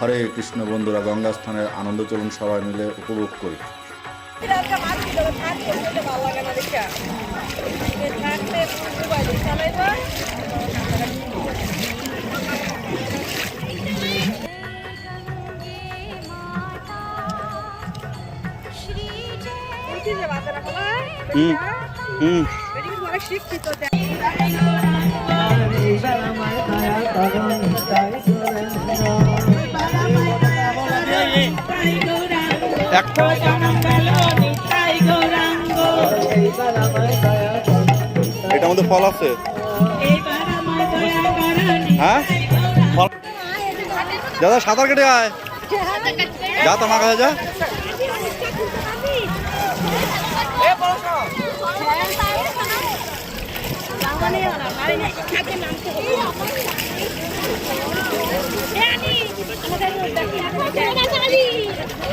হরে কৃষ্ণ বন্ধুরা গঙ্গা স্থানের আনন্দ চলুন সবাই মিলে উপভোগ করি। হুম হুম। একটা এটার মধ্যে ফল আছে। হ্যাঁ? দাদা, সাঁতার কেটে আয়। যা, তো আমার কাছে যা।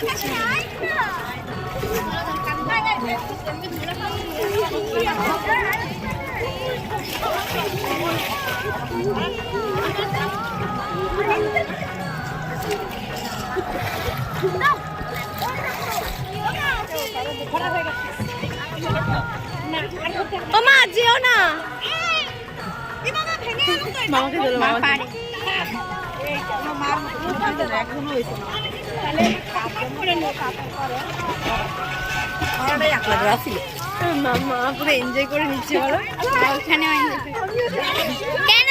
ও মা যেও না মামাকে দিল মামা কেন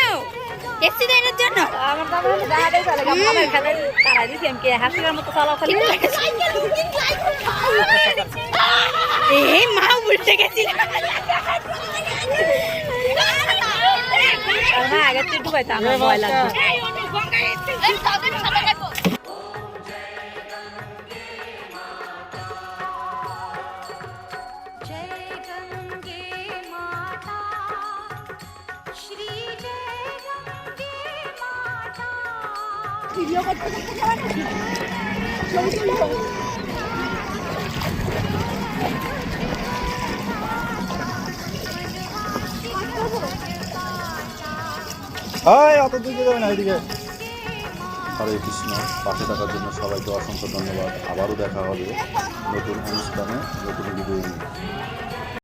এসছি এটার জন্য এই মা উল্টে গেছিল আগে তো একটু পাইতাম আমার ভয় লাগবে ভিডিও করতে করতে যাওয়ার ছবি তুলবো হরে কৃষ্ণ, পাশে থাকার জন্য সবাইকে অসংখ্য ধন্যবাদ। আবারও দেখা হবে নতুন অনুষ্ঠানে, নতুন ভিডিও নিয়ে।